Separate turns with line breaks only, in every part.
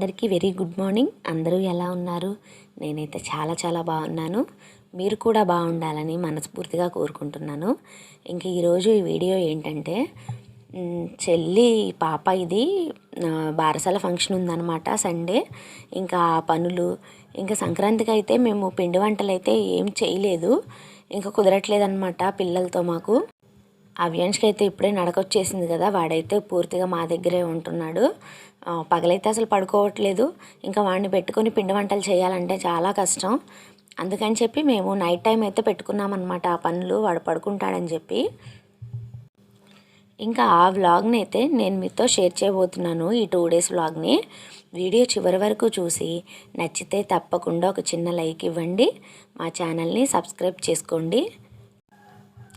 అందరికీ very good morning. అందరూ ఎలా ఉన్నారు? నేనైతే చాలా చాలా బాగున్నాను. మీరు కూడా బాగుండాలని మనస్ఫూర్తిగా కోరుకుంటున్నాను. ఇంక ఈరోజు ఈ వీడియో ఏంటంటే చెల్లి పాప ఇది బారసాల ఫంక్షన్ ఉందన్నమాట సండే. ఇంకా పనులు ఇంకా సంక్రాంతికి అయితే మేము పిండి వంటలు అయితే ఏం చేయలేదు. ఇంకా కుదరట్లేదన్నమాట పిల్లలతో మాకు. అవ్యాన్స్కి అయితే ఇప్పుడే నడకొచ్చేసింది కదా వాడైతే పూర్తిగా మా దగ్గరే ఉంటున్నాడు. పగలైతే అసలు పడుకోవట్లేదు. ఇంకా వాడిని పెట్టుకొని పిండి వంటలు చేయాలంటే చాలా కష్టం. అందుకని చెప్పి మేము నైట్ టైం అయితే పెట్టుకున్నామన్నమాట ఆ పనులు వాడు పడుకుంటాడని చెప్పి. ఇంకా ఆ వ్లాగ్ని అయితే నేను మీతో షేర్ చేయబోతున్నాను ఈ టూ డేస్ వ్లాగ్ని. వీడియో చివరి వరకు చూసి నచ్చితే తప్పకుండా ఒక చిన్న లైక్ ఇవ్వండి. మా ఛానల్ని సబ్స్క్రైబ్ చేసుకోండి.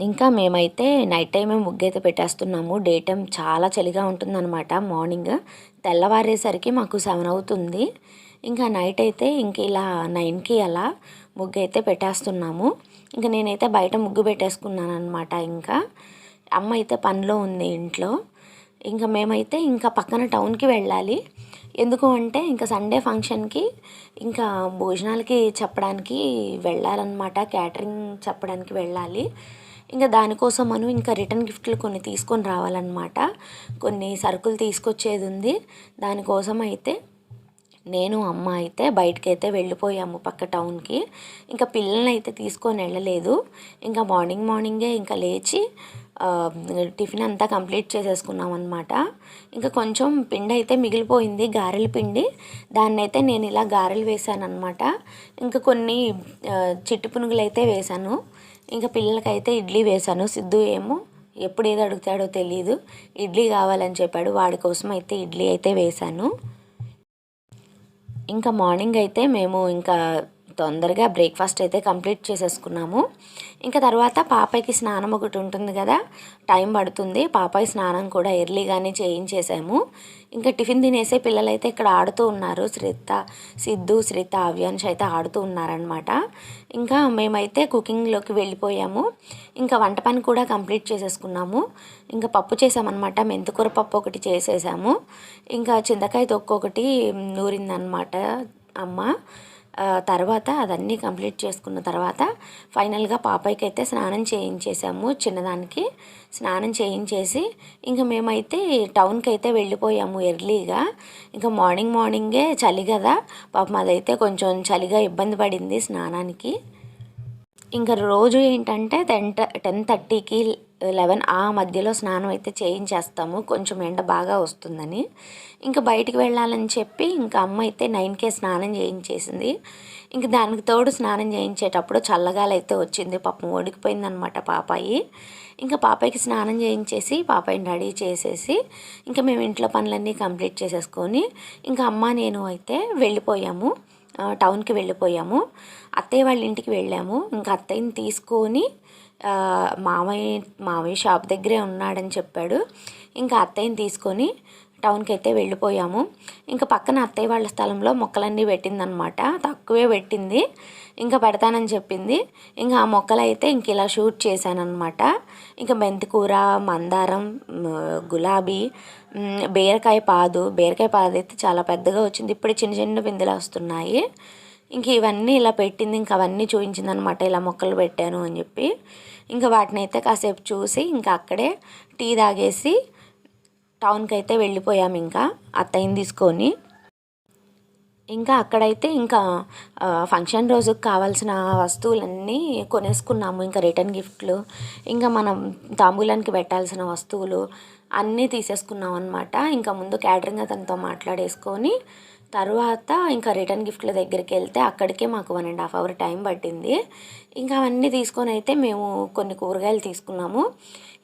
ఇంకా మేమైతే నైట్ టైం ముగ్గు అయితే పెట్టేస్తున్నాము డే టైం చాలా చలిగా ఉంటుందన్నమాట మార్నింగ్. తెల్లవారేసరికి మాకు సెవెన్ అవుతుంది. ఇంకా నైట్ అయితే ఇంక ఇలా నైన్కి అలా ముగ్గు అయితే పెట్టేస్తున్నాము. ఇంకా నేనైతే బయట ముగ్గు పెట్టేసుకున్నాను అనమాట ఇంకా. అమ్మ అయితే పనిలో ఉంది ఇంట్లో. ఇంకా మేమైతే ఇంకా పక్కన టౌన్కి వెళ్ళాలి. ఎందుకు అంటే ఇంకా సండే ఫంక్షన్కి ఇంకా భోజనాలకి చెప్పడానికి వెళ్ళాలన్నమాట క్యాటరింగ్ చెప్పడానికి వెళ్ళాలి. ఇంకా దానికోసం మనం ఇంకా రిటర్న్ గిఫ్ట్లు కొన్ని తీసుకొని రావాలన్నమాట. కొన్ని సరుకులు తీసుకొచ్చేది ఉంది. దానికోసం అయితే నేను అమ్మ అయితే బయటకి అయితే వెళ్ళిపోయాము పక్క టౌన్కి. ఇంకా పిల్లల్ని అయితే తీసుకొని వెళ్ళలేదు. ఇంకా మార్నింగ్ మార్నింగే ఇంకా లేచి టిఫిన్ అంతా కంప్లీట్ చేసేసుకున్నాం అనమాట ఇంకా కొంచెం పిండి అయితే మిగిలిపోయింది గారెల పిండి. దాన్ని అయితే నేను ఇలా గారెలు వేసాను అనమాట ఇంకా కొన్ని ఆ, చిట్టు పునుగులు అయితే వేశాను. ఇంకా పిల్లలకైతే ఇడ్లీ వేశాను. సిద్ధు ఏమో ఎప్పుడు ఏది అడుగుతాడో తెలియదు ఇడ్లీ కావాలని చెప్పాడు. వాడి కోసం అయితే ఇడ్లీ అయితే వేశాను. ఇంకా మార్నింగ్ అయితే మేము ఇంకా తొందరగా బ్రేక్ఫాస్ట్ అయితే కంప్లీట్ చేసేసుకున్నాము. ఇంకా తర్వాత పాపయ్యకి స్నానం ఒకటి ఉంటుంది కదా టైం పడుతుంది. పాపాయి స్నానం కూడా ఎర్లీగానే చేయించేసాము. ఇంకా టిఫిన్ తినేసే పిల్లలైతే ఇక్కడ ఆడుతూ ఉన్నారు. శ్రీత సిద్ధు శ్రీత అవ్యాన్ష్ అయితే ఆడుతూ ఉన్నారనమాట ఇంకా మేమైతే కుకింగ్లోకి వెళ్ళిపోయాము. ఇంకా వంట పని కూడా కంప్లీట్ చేసేసుకున్నాము. ఇంకా పప్పు చేసామన్నమాట. మెంతికూర పప్పు ఒకటి చేసేసాము. ఇంకా చింతకాయ తొక్కు ఒకటి నూరిందనమాట అమ్మ. తర్వాత అదన్నీ కంప్లీట్ చేసుకున్న తర్వాత ఫైనల్గా పాపయ్యకి అయితే స్నానం చేయించేసాము చిన్నదానికి. స్నానం చేయించేసి ఇంకా మేమైతే టౌన్కి అయితే వెళ్ళిపోయాము ఎర్లీగా. ఇంకా మార్నింగ్ మార్నింగే చలి కదా. పాపం అదైతే కొంచెం చలిగా ఇబ్బంది పడింది స్నానానికి. ఇంకా రోజు ఏంటంటే టెన్ టెన్ థర్టీకి లెవెన్ ఆ మధ్యలో స్నానం అయితే చేయించేస్తాము. కొంచెం ఎండ బాగా వస్తుందని. ఇంకా బయటికి వెళ్ళాలని చెప్పి ఇంకా అమ్మ అయితే నైన్కే స్నానం చేయించేసింది. ఇంక దానికి తోడు స్నానం చేయించేటప్పుడు చల్లగాలైతే అయితే వచ్చింది. పాపం ఒడికిపోయిందనమాట పాపాయి. ఇంకా పాపాయికి స్నానం చేయించేసి పాపాయిని రెడీ చేసేసి ఇంకా మేము ఇంట్లో పనులన్నీ కంప్లీట్ చేసేసుకొని ఇంకా అమ్మ నేను అయితే వెళ్ళిపోయాము. టౌన్కి వెళ్ళిపోయాము. అత్తయ్య వాళ్ళ ఇంటికి వెళ్ళాము. ఇంకా అత్తయ్యని తీసుకొని మామయ్య మామయ్య షాప్ దగ్గరే ఉన్నాడని చెప్పాడు. ఇంకా అత్తయ్యని తీసుకొని టౌన్కి అయితే వెళ్ళిపోయాము. ఇంకా పక్కన అత్తయ్య వాళ్ళ స్థలంలో మొక్కలన్నీ పెట్టిందనమాట తక్కువే పెట్టింది. ఇంకా పెడతానని చెప్పింది. ఇంకా ఆ మొక్కలు అయితే ఇంక ఇలా షూట్ చేశానమాట ఇంకా మెంతికూర మందారం గులాబీ బీరకాయ పాదు. బీరకాయ పాదు అయితే చాలా పెద్దగా వచ్చింది. ఇప్పుడు చిన్న చిన్న బిందెలు వస్తున్నాయి. ఇంక ఇవన్నీ ఇలా పెట్టింది. ఇంకా అవన్నీ చూపించిందనమాట ఇలా మొక్కలు పెట్టాను అని చెప్పి. ఇంకా వాటిని అయితే కాసేపు చూసి ఇంకా అక్కడే టీ తాగేసి టౌన్కి అయితే వెళ్ళిపోయాము ఇంకా అత్తయ్యని తీసుకొని. ఇంకా అక్కడైతే ఇంకా ఫంక్షన్ రోజుకి కావాల్సిన వస్తువులన్నీ కొనేసుకున్నాము ఇంకా రిటర్న్ గిఫ్ట్లు. ఇంకా మనం తాంబూలానికి పెట్టాల్సిన వస్తువులు అన్నీ తీసేసుకున్నాం అనమాట ఇంకా ముందు క్యాటరింగ్ అతనితో మాట్లాడేసుకొని తర్వాత ఇంకా రిటర్న్ గిఫ్ట్ల దగ్గరికి వెళ్తే అక్కడికే మాకు one and half hour time పట్టింది. ఇంకా అవన్నీ తీసుకొని అయితే మేము కొన్ని కూరగాయలు తీసుకున్నాము.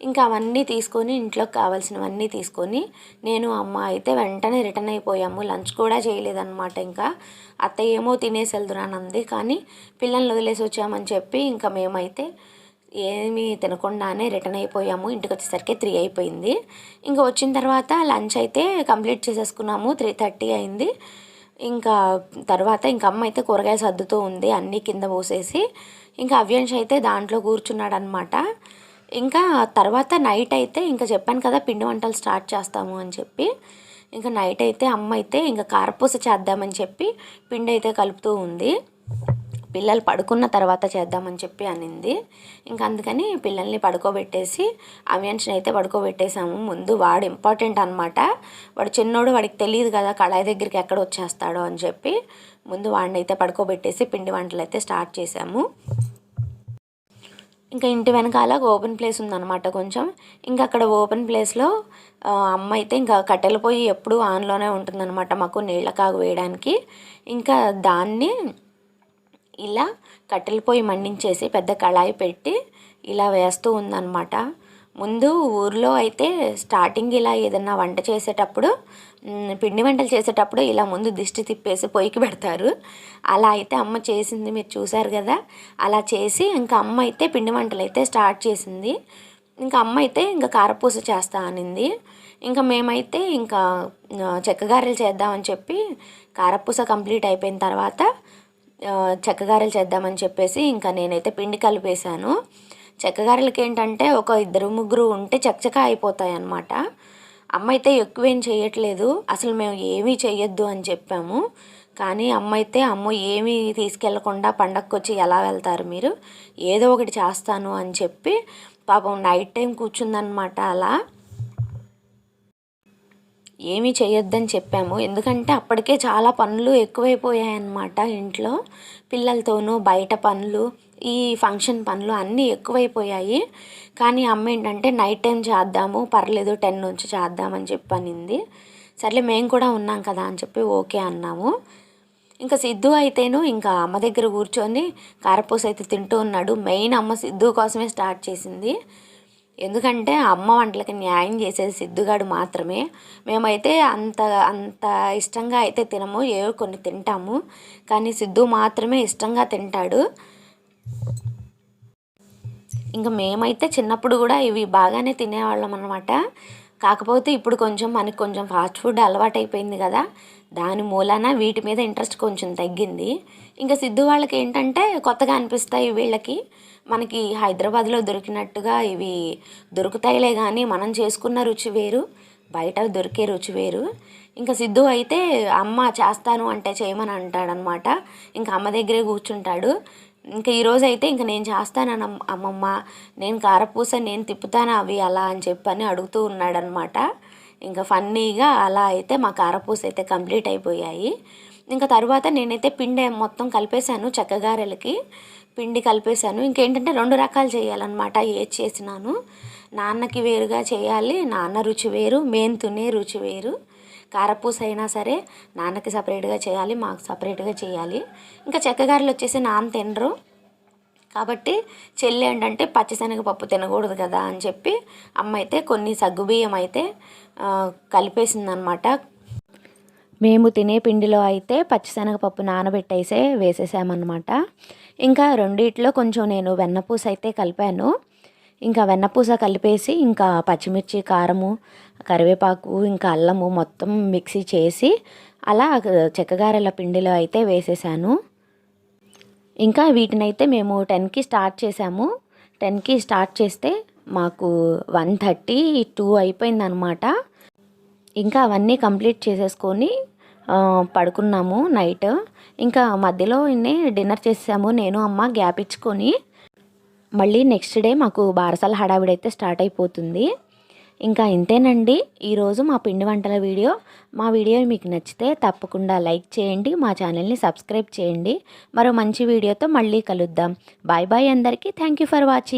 ఇంకా అవన్నీ తీసుకొని ఇంట్లోకి కావాల్సినవన్నీ తీసుకొని నేను అమ్మ అయితే వెంటనే రిటర్న్ అయిపోయాము. లంచ్ కూడా చేయలేదన్నమాట ఇంకా. అత్త ఏమో తినేసి వెళ్తున్నానంది. కానీ పిల్లల్ని వదిలేసి వచ్చామని చెప్పి ఇంకా మేమైతే ఏమీ తినకుండానే రిటర్న్ అయిపోయాము. ఇంటికి వచ్చేసరికి త్రీ అయిపోయింది. ఇంకా వచ్చిన తర్వాత లంచ్ అయితే కంప్లీట్ చేసేసుకున్నాము. త్రీ థర్టీ అయింది. ఇంకా తర్వాత ఇంకా అమ్మ అయితే కూరగాయ సర్దుతూ ఉంది. అన్నీ కింద పోసేసి ఇంకా అవ్యంష్ అయితే దాంట్లో కూర్చున్నాడు అనమాట ఇంకా తర్వాత నైట్ అయితే ఇంకా చెప్పాను కదా పిండి వంటలు స్టార్ట్ చేస్తాము అని చెప్పి. ఇంకా నైట్ అయితే అమ్మ అయితే ఇంకా కారపూస చేద్దామని చెప్పి పిండి అయితే కలుపుతూ ఉంది. పిల్లలు పడుకున్న తర్వాత చేద్దామని చెప్పి అనింది. ఇంకా అందుకని పిల్లల్ని పడుకోబెట్టేసి అవియన్స్ని అయితే పడుకోబెట్టేసాము. ముందు వాడు ఇంపార్టెంట్ అనమాట వాడు చిన్నోడు వాడికి తెలియదు కదా కళాయి దగ్గరికి ఎక్కడ వచ్చేస్తాడో అని చెప్పి ముందు వాడిని అయితే పడుకోబెట్టేసి పిండి వంటలు అయితే స్టార్ట్ చేసాము. ఇంకా ఇంటి వెనకాల ఓపెన్ ప్లేస్ ఉందన్నమాట కొంచెం. ఇంకా అక్కడ ఓపెన్ ప్లేస్లో అమ్మ అయితే ఇంకా కట్టెల పొయ్యి ఎప్పుడూ ఆన్లోనే ఉంటుందన్నమాట మాకు నీళ్ళ కాగు వేయడానికి. ఇంకా దాన్ని ఇలా కట్టెల పొయ్యి మండించేసి పెద్ద కళాయి పెట్టి ఇలా వేస్తూ ఉందన్నమాట. ముందు ఊర్లో అయితే స్టార్టింగ్ ఇలా ఏదన్నా వంట చేసేటప్పుడు పిండి వంటలు చేసేటప్పుడు ఇలా ముందు దిష్టి తిప్పేసి పొయ్యికి పెడతారు. అలా అయితే అమ్మ చేసింది మీరు చూసారు కదా. అలా చేసి ఇంకా అమ్మ అయితే పిండి వంటలు అయితే స్టార్ట్ చేసింది. ఇంకా అమ్మ అయితే ఇంకా కారపూస చేస్తా అనింది. ఇంకా మేమైతే ఇంకా చెక్కగారెలు చేద్దామని చెప్పి కారపూస కంప్లీట్ అయిపోయిన తర్వాత చెక్కగారెలు చేద్దామని చెప్పేసి ఇంకా నేనైతే పిండి కలిపేశాను. చెక్కగారెలకి ఏంటంటే ఒక ఇద్దరు ముగ్గురు ఉంటే చకచక అయిపోతాయి అన్నమాట అమ్మ అయితే ఎక్కువేం చేయట్లేదు అసలు మేము ఏమీ చేయొద్దు అని చెప్పాము. కానీ అమ్మ అయితే అమ్మ ఏమీ తీసుకెళ్ళకుండా పండగకి వచ్చి ఎలా వెళ్తారు మీరు? ఏదో ఒకటి చేస్తాను అని చెప్పి పాపం నైట్ టైం కూర్చుందనమాట అలా. ఏమీ చేయొద్దని చెప్పాము. ఎందుకంటే అప్పటికే చాలా పనులు ఎక్కువైపోయాయన్నమాట ఇంట్లో. పిల్లలతోనూ బయట పనులు ఈ ఫంక్షన్ పనులు అన్నీ ఎక్కువైపోయాయి. కానీ అమ్మ ఏంటంటే నైట్ టైం చేద్దాము పర్లేదు టెన్ నుంచి చేద్దామని చెప్పి అనింది సర్లే మేము కూడా ఉన్నాం కదా అని చెప్పి ఓకే అన్నాము. ఇంకా సిద్ధు అయితేను ఇంకా అమ్మ దగ్గర కూర్చొని కారపూస అయితే తింటూ ఉన్నాడు. మెయిన్ అమ్మ సిద్ధు కోసమే స్టార్ట్ చేసింది. ఎందుకంటే అమ్మ వంటలకి న్యాయం చేసేది సిద్ధుగాడు మాత్రమే. మేమైతే అంత అంత ఇష్టంగా అయితే తినము ఏవో కొన్ని తింటాము. కానీ సిద్ధు మాత్రమే ఇష్టంగా తింటాడు. ఇంకా మేమైతే చిన్నప్పుడు కూడా ఇవి బాగానే తినేవాళ్ళం అనమాట కాకపోతే ఇప్పుడు కొంచెం మనకి కొంచెం ఫాస్ట్ ఫుడ్ అలవాటు అయిపోయింది కదా. దాని మూలాన వీటి మీద ఇంట్రెస్ట్ కొంచెం తగ్గింది. ఇంకా సిద్ధు వాళ్ళకి ఏంటంటే కొత్తగా అనిపిస్తాయి వీళ్ళకి. మనకి హైదరాబాద్లో దొరికినట్టుగా ఇవి దొరుకుతాయిలే కానీ మనం చేసుకున్న రుచి వేరు బయట దొరికే రుచి వేరు. ఇంకా సిద్ధు అయితే అమ్మ చేస్తాను అంటే చేయమని అంటాడనమాట. ఇంకా అమ్మ దగ్గరే కూర్చుంటాడు. ఇంకా ఈరోజు అయితే ఇంకా నేను చేస్తానని అమ్మమ్మ నేను కారపూస నేను తిప్పుతాను అవి అలా అని చెప్పని అడుగుతూ ఉన్నాడనమాట. ఇంకా ఫన్నీగా అలా అయితే మా కారపూస అయితే కంప్లీట్ అయిపోయాయి. ఇంకా తర్వాత నేనైతే పిండి మొత్తం కలిపేశాను చెక్కగారెలకి. పిండి కలిపేశాను. ఇంకేంటంటే రెండు రకాలు చేయాలన్నమాట. ఏది చేసినాను? నాన్నకి వేరుగా చేయాలి నాన్న రుచి వేరు మేము తినే రుచి వేరు. కారపూస అయినా సరే నాన్నకి సపరేట్గా చేయాలి మాకు సపరేట్గా చేయాలి. ఇంకా చెక్కగారెలు వచ్చేసి నాన్న తినరు. కాబట్టి చెల్లి ఏంటంటే పచ్చిశనగపప్పు తినకూడదు కదా అని చెప్పి అమ్మ అయితే కొన్ని సగ్గుబియ్యం అయితే కలిపేసిందనమాట మేము తినే పిండిలో అయితే పచ్చిశనగపప్పు నానబెట్టేసే వేసేసామన్నమాట. ఇంకా రెండిట్లో కొంచెం నేను వెన్నపూస అయితే కలిపాను. ఇంకా వెన్నపూస కలిపేసి ఇంకా పచ్చిమిర్చి కారము కరివేపాకు ఇంకా అల్లము మొత్తం మిక్సీ చేసి అలా చెక్కగారెల పిండిలో అయితే వేసేసాను. ఇంకా వీటినైతే మేము టెన్కి స్టార్ట్ చేసాము టెన్కి స్టార్ట్ చేస్తే మాకు వన్ థర్టీ టూ అయిపోయిందనమాట ఇంకా అవన్నీ కంప్లీట్ చేసేసుకొని పడుకున్నాము నైట్. ఇంకా మధ్యలో డిన్నర్ చేసాము నేను అమ్మ గ్యాప్ ఇచ్చుకొని. మళ్ళీ నెక్స్ట్ డే మాకు బారసాల హడావిడైతే స్టార్ట్ అయిపోతుంది. ఇంకా ఇంతేనండి. ఈరోజు మా పిండి వంటల వీడియో. మా వీడియో మీకు నచ్చితే తప్పకుండా లైక్ చేయండి మా ఛానల్ని సబ్స్క్రైబ్ చేయండి. మరో మంచి వీడియోతో మళ్ళీ కలుద్దాం. బాయ్ బాయ్ అందరికీ. Thank you for watching.